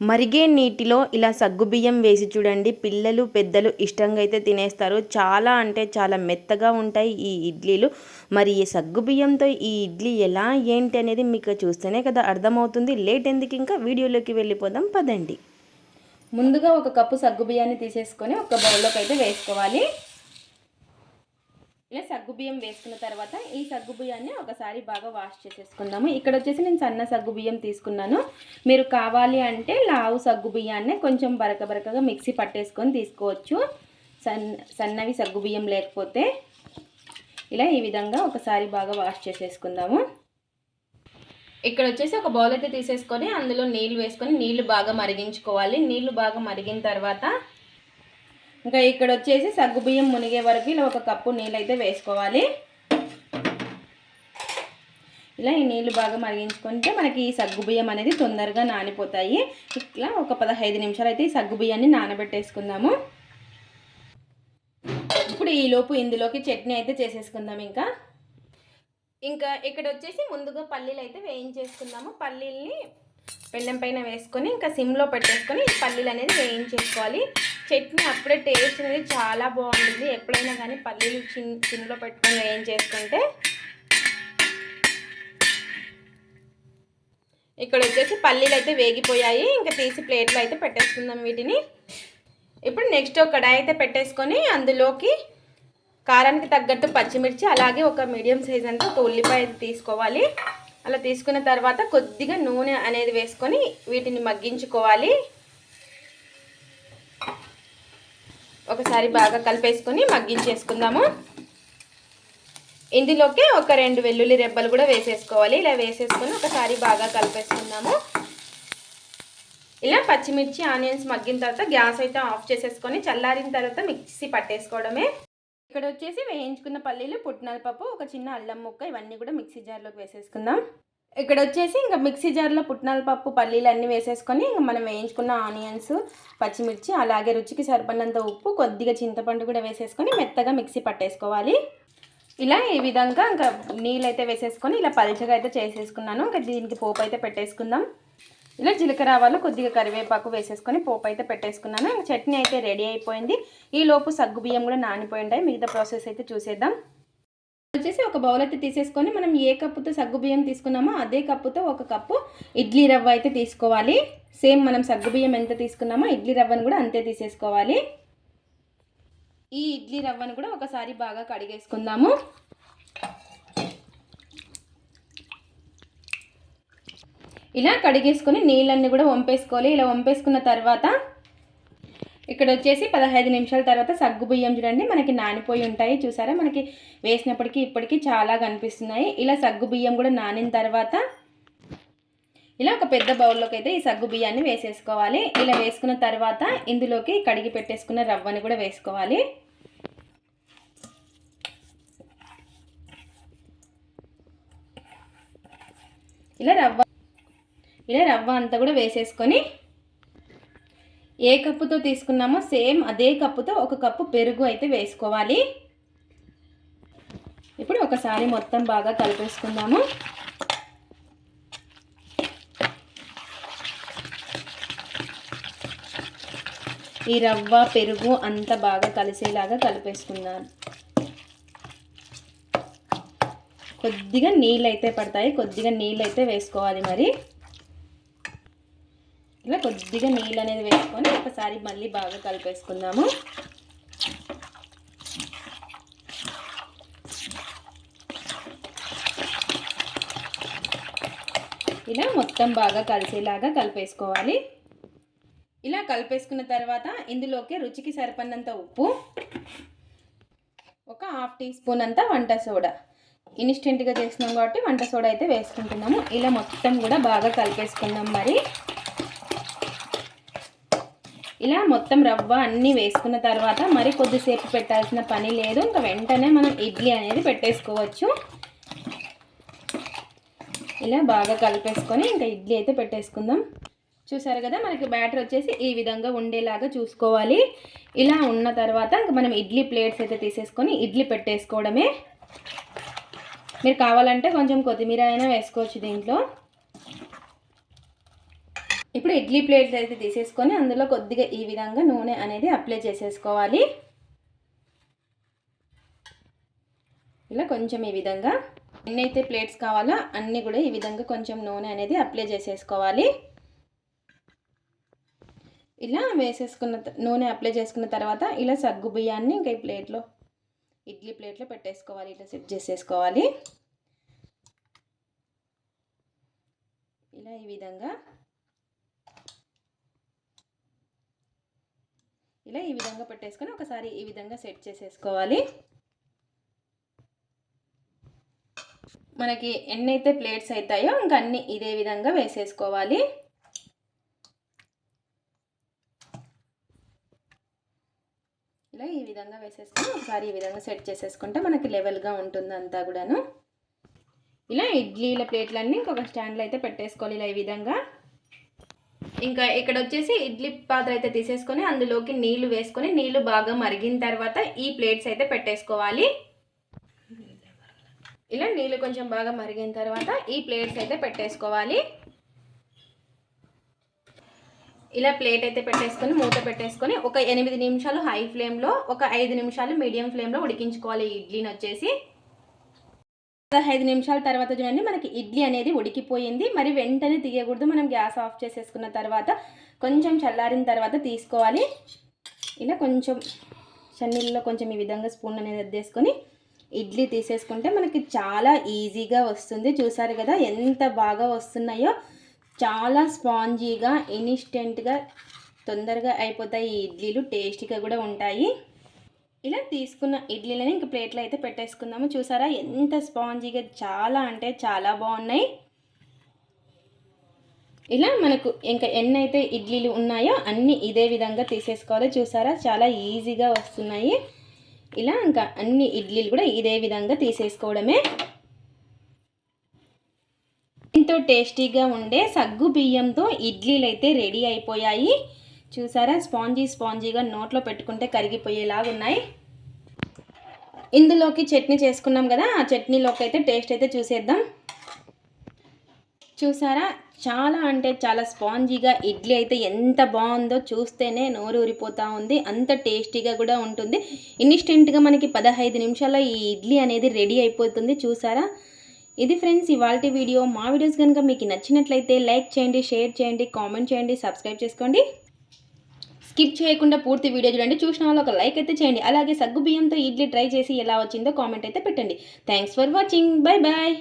మరిగే నీటిలో ఇలా సగ్గుబియ్యం వేసి చూడండి. పిల్లలు పెద్దలు ఇష్టంగా అయితే తినేస్తారు. చాలా అంటే చాలా మెత్తగా ఉంటాయి ఈ ఇడ్లీలు. మరి ఈ సగ్గుబియ్యంతో ఈ ఇడ్లీ ఎలా ఏంటి అనేది మీకు చూస్తేనే కదా అర్థమవుతుంది. లేట్ ఎందుకు ఇంకా వీడియోలోకి వెళ్ళిపోదాం పదండి. ముందుగా ఒక కప్పు సగ్గుబియ్యాన్ని తీసేసుకొని ఒక బౌల్లోకి అయితే వేసుకోవాలి. ఇలా సగ్గుబియ్యం వేసుకున్న తర్వాత ఈ సగ్గుబియ్యాన్ని ఒకసారి బాగా వాష్ చేసేసుకుందాము. ఇక్కడ వచ్చేసి నేను సన్న సగ్గుబియ్యం తీసుకున్నాను. మీరు కావాలి అంటే లావు సగ్గుబియ్యాన్ని కొంచెం బరక బరకగా మిక్సీ పట్టేసుకొని తీసుకోవచ్చు. సన్ సన్నవి సగ్గుబియ్యం లేకపోతే ఇలా ఈ విధంగా ఒకసారి బాగా వాష్ చేసేసుకుందాము. ఇక్కడ వచ్చేసి ఒక బౌల్ అయితే తీసేసుకొని అందులో నీళ్ళు వేసుకొని నీళ్ళు బాగా మరిగించుకోవాలి. నీళ్ళు బాగా మరిగిన తర్వాత ఇంకా ఇక్కడ వచ్చేసి సగ్గుబియ్యం మునిగే వరకు ఇలా ఒక కప్పు నీళ్ళు అయితే వేసుకోవాలి. ఇలా ఈ నీళ్ళు బాగా మరిగించుకుంటే మనకి ఈ సగ్గుబియ్యం అనేది తొందరగా నానిపోతాయి. ఇట్లా ఒక పదహైదు నిమిషాలు అయితే ఈ సగ్గుబియ్యాన్ని నానబెట్టేసుకుందాము. ఇప్పుడు ఈలోపు ఇందులోకి చట్నీ అయితే చేసేసుకుందాం ఇంకా. ఇంకా ఇక్కడ వచ్చేసి ముందుగా పల్లీలు అయితే వేయించేసుకుందాము. పల్లీల్ని పెళ్ళం పైన వేసుకొని ఇంకా సిమ్లో పెట్టేసుకొని పల్లీలు అనేది వేయించేసుకోవాలి. చట్నీ అప్పుడే టేస్ట్ అనేది చాలా బాగుంటుంది. ఎప్పుడైనా కానీ పల్లీలు చిన్ చిన్నలో పెట్టుకొని చేసుకుంటే ఇక్కడ వచ్చేసి పల్లీలు అయితే వేగిపోయాయి. ఇంకా తీసి ప్లేట్లో అయితే పెట్టేసుకుందాం వీటిని. ఇప్పుడు నెక్స్ట్ ఒక కడాయి అయితే పెట్టేసుకొని అందులోకి కారానికి తగ్గట్టు పచ్చిమిర్చి అలాగే ఒక మీడియం సైజ్ అంతా ఒక ఉల్లిపాయ తీసుకోవాలి. అలా తీసుకున్న తర్వాత కొద్దిగా నూనె అనేది వేసుకొని వీటిని మగ్గించుకోవాలి. ఒకసారి బాగా కలిపేసుకొని మగ్గించేసుకుందాము. ఇందులోకి ఒక రెండు వెల్లుల్లి రెబ్బలు కూడా వేసేసుకోవాలి. ఇలా వేసేసుకొని ఒకసారి బాగా కలిపేసుకుందాము. ఇలా పచ్చిమిర్చి ఆనియన్స్ మగ్గిన తర్వాత గ్యాస్ అయితే ఆఫ్ చేసేసుకొని చల్లారిన తర్వాత మిక్సీ పట్టేసుకోవడమే. ఇక్కడ వచ్చేసి వేయించుకున్న పల్లీలు పుట్నాల పప్పు ఒక చిన్న అల్లం ముక్క ఇవన్నీ కూడా మిక్సీ జార్లోకి వేసేసుకుందాం. ఇక్కడ వచ్చేసి ఇంకా మిక్సీ జార్లో పుట్నాల పప్పు పల్లీలు అన్నీ వేసేసుకొని ఇంకా మనం వేయించుకున్న ఆనియన్స్ పచ్చిమిర్చి అలాగే రుచికి సరిపడినంత ఉప్పు కొద్దిగా చింతపండు కూడా వేసేసుకొని మెత్తగా మిక్సీ పట్టేసుకోవాలి. ఇలా ఈ విధంగా ఇంకా నీళ్ళు అయితే వేసేసుకొని ఇలా పల్చగా అయితే చేసేసుకున్నాను. ఇంకా దీనికి పోపు అయితే పెట్టేసుకుందాం. ఇలా జీలకర్ర ఆవాలు కొద్దిగా కరివేపాకు వేసేసుకొని పోపు అయితే పెట్టేసుకున్నాను. ఇంకా చట్నీ అయితే రెడీ అయిపోయింది. ఈలోపు సగ్గు బియ్యం కూడా నానిపోయి ఉంటాయి. మిగతా ప్రాసెస్ అయితే చూసేద్దాం. వచ్చేసి ఒక బౌల్ అయితే తీసేసుకొని మనం ఏ కప్పుతో సగ్గుబియ్యం తీసుకున్నామో అదే కప్పుతో ఒక కప్పు ఇడ్లీ రవ్వ అయితే తీసుకోవాలి. సేమ్ మనం సగ్గుబియ్యం ఎంత తీసుకున్నామో ఇడ్లీ రవ్వను కూడా అంతే తీసేసుకోవాలి. ఈ ఇడ్లీ రవ్వను కూడా ఒకసారి బాగా కడిగేసుకుందాము. ఇలా కడిగేసుకొని నీళ్ళన్నీ కూడా వంపేసుకోవాలి. ఇలా వంపేసుకున్న తర్వాత ఇక్కడ వచ్చేసి పదహైదు నిమిషాల తర్వాత సగ్గు బియ్యం చూడండి మనకి నానిపోయి ఉంటాయి. చూసారా? మనకి వేసినప్పటికీ ఇప్పటికీ చాలా కనిపిస్తున్నాయి. ఇలా సగ్గు బియ్యం కూడా నానిన తర్వాత ఇలా ఒక పెద్ద బౌల్లోకి అయితే ఈ సగ్గు బియ్యాన్ని వేసేసుకోవాలి. ఇలా వేసుకున్న తర్వాత ఇందులోకి కడిగి పెట్టేసుకున్న రవ్వని కూడా వేసుకోవాలి. ఇలా రవ్వ ఇలా రవ్వ అంతా కూడా వేసేసుకొని ఏ కప్పుతో తీసుకున్నామో సేమ్ అదే కప్పుతో ఒక కప్పు పెరుగు అయితే వేసుకోవాలి. ఇప్పుడు ఒకసారి మొత్తం బాగా కలిపేసుకుందాము. ఈ రవ్వ పెరుగు అంత బాగా కలిసేలాగా కలిపేసుకున్నాను కొద్దిగా నీళ్ళు అయితే పడతాయి కొద్దిగా నీళ్ళు అయితే వేసుకోవాలి మరి. ఇలా కొద్దిగా నీళ్ళు అనేది వేసుకొని ఒకసారి మళ్ళీ బాగా కలిపేసుకుందాము. ఇలా మొత్తం బాగా కలిసేలాగా కలిపేసుకోవాలి. ఇలా కలిపేసుకున్న తర్వాత ఇందులోకి రుచికి సరిపడినంత ఉప్పు ఒక హాఫ్ టీ స్పూన్ అంతా వంట సోడా. ఇన్స్టెంట్గా చేసినాం కాబట్టి వంట సోడా అయితే వేసుకుంటున్నాము. ఇలా మొత్తం కూడా బాగా కలిపేసుకుందాం మరి. ఇలా మొత్తం రవ్వ అన్నీ వేసుకున్న తర్వాత మరి కొద్దిసేపు పెట్టాల్సిన పని లేదు. ఇంకా వెంటనే మనం ఇడ్లీ అనేది పెట్టేసుకోవచ్చు. ఇలా బాగా కలిపేసుకొని ఇంకా ఇడ్లీ అయితే పెట్టేసుకుందాం. చూసారు కదా మనకి బ్యాటర్ వచ్చేసి ఈ విధంగా ఉండేలాగా చూసుకోవాలి. ఇలా ఉన్న తర్వాత ఇంకా మనం ఇడ్లీ ప్లేట్స్ అయితే తీసేసుకొని ఇడ్లీ పెట్టేసుకోవడమే. మీరు కావాలంటే కొంచెం కొత్తిమీర అయినా వేసుకోవచ్చు దీంట్లో. ఇప్పుడు ఇడ్లీ ప్లేట్స్ అయితే తీసేసుకొని అందులో కొద్దిగా ఈ విధంగా నూనె అనేది అప్లై చేసేసుకోవాలి. ఇలా కొంచెం ఈ విధంగా ఎన్ని అయితే ప్లేట్స్ కావాలో అన్నీ కూడా ఈ విధంగా కొంచెం నూనె అనేది అప్లై చేసేసుకోవాలి. ఇలా వేసేసుకున్న నూనె అప్లై చేసుకున్న తర్వాత ఇలా సగ్గు బియ్యాన్ని ఇంకా ఈ ప్లేట్లో ఇడ్లీ ప్లేట్లో పెట్టేసుకోవాలి ఇట్లా సెట్ చేసేసుకోవాలి. ఇలా ఈ విధంగా ఇలా ఈ విధంగా పెట్టేసుకొని ఒకసారి ఈ విధంగా సెట్ చేసేసుకోవాలి. మనకి ఎన్నైతే ప్లేట్స్ అవుతాయో ఇంకా అన్ని ఇదే విధంగా వేసేసుకోవాలి. ఇలా ఈ విధంగా వేసేసుకొని ఒకసారి ఈ విధంగా సెట్ చేసేసుకుంటే మనకి లెవెల్గా ఉంటుంది అంతా కూడాను. ఇలా ఇడ్లీల ప్లేట్లన్నీ ఇంకొక స్టాండ్లో అయితే పెట్టేసుకోవాలి ఇలా ఈ విధంగా. ఇంకా ఇక్కడ వచ్చేసి ఇడ్లీ పాత్ర అయితే తీసేసుకొని అందులోకి నీళ్ళు వేసుకొని నీళ్ళు బాగా మరిగిన తర్వాత ఈ ప్లేట్స్ అయితే పెట్టేసుకోవాలి. ఇలా నీళ్ళు కొంచెం బాగా మరిగిన తర్వాత ఈ ప్లేట్స్ అయితే పెట్టేసుకోవాలి. ఇలా ప్లేట్ అయితే పెట్టేసుకొని మూత పెట్టేసుకొని ఒక ఎనిమిది నిమిషాలు హై ఫ్లేమ్లో ఒక ఐదు నిమిషాలు మీడియం ఫ్లేమ్లో ఉడికించుకోవాలి ఇడ్లీని వచ్చేసి పదహైదు నిమిషాల తర్వాత చూడండి మనకి ఇడ్లీ అనేది ఉడికిపోయింది. మరి వెంటనే తీయకూడదు మనం గ్యాస్ ఆఫ్ చేసేసుకున్న తర్వాత కొంచెం చల్లారిన తర్వాత తీసుకోవాలి. ఇలా కొంచెం చన్నీళ్ళలో కొంచెం ఈ విధంగా స్పూన్ అనేది అద్దేసుకొని ఇడ్లీ తీసేసుకుంటే మనకి చాలా ఈజీగా వస్తుంది. చూసారు కదా ఎంత బాగా వస్తున్నాయో. చాలా స్పాంజీగా ఇన్స్టెంట్గా తొందరగా అయిపోతాయి ఈ ఇడ్లీలు. టేస్టీగా కూడా ఉంటాయి. ఇలా తీసుకున్న ఇడ్లీలని ఇంక ప్లేట్లో అయితే పెట్టేసుకుందాము. చూసారా ఎంత స్పాంజీగా చాలా అంటే చాలా బాగున్నాయి. ఇలా మనకు ఇంకా ఎన్నైతే ఇడ్లీలు ఉన్నాయో అన్నీ ఇదే విధంగా తీసేసుకోవాలి. చూసారా చాలా ఈజీగా వస్తున్నాయి. ఇలా ఇంకా అన్ని ఇడ్లీలు కూడా ఇదే విధంగా తీసేసుకోవడమే. ఎంతో టేస్టీగా ఉండే సగ్గు బియ్యంతో ఇడ్లీలు అయితే రెడీ అయిపోయాయి. చూసారా స్పాంజీ స్పాంజీగా నోట్లో పెట్టుకుంటే కరిగిపోయేలాగా ఉన్నాయి ఇందులోకి చట్నీ చేసుకున్నాం కదా ఆ చట్నీలోకి అయితే టేస్ట్ అయితే చూసేద్దాం. చూసారా? చాలా అంటే చాలా స్పాంజీగా ఇడ్లీ అయితే ఎంత బాగుందో చూస్తేనే నోరు ఊరిపోతూ ఉంది. అంత టేస్టీగా కూడా ఉంటుంది. ఇన్స్టెంట్గా మనకి పదహైదు నిమిషాల్లో ఈ ఇడ్లీ అనేది రెడీ అయిపోతుంది. చూసారా? ఇది ఫ్రెండ్స్ ఇవాళ వీడియో. మా వీడియోస్ కనుక మీకు నచ్చినట్లయితే లైక్ చేయండి షేర్ చేయండి కామెంట్ చేయండి సబ్స్క్రైబ్ చేసుకోండి. స్కిప్ చేయకుండా పూర్తి వీడియో చూడండి. చూసిన వాళ్ళు ఒక లైక్ అయితే చేయండి. అలాగే సగ్గు బియ్యంతో ఇడ్లీ ట్రై చేసి ఎలా వచ్చిందో కామెంట్ అయితే పెట్టండి. Thanks for watching bye bye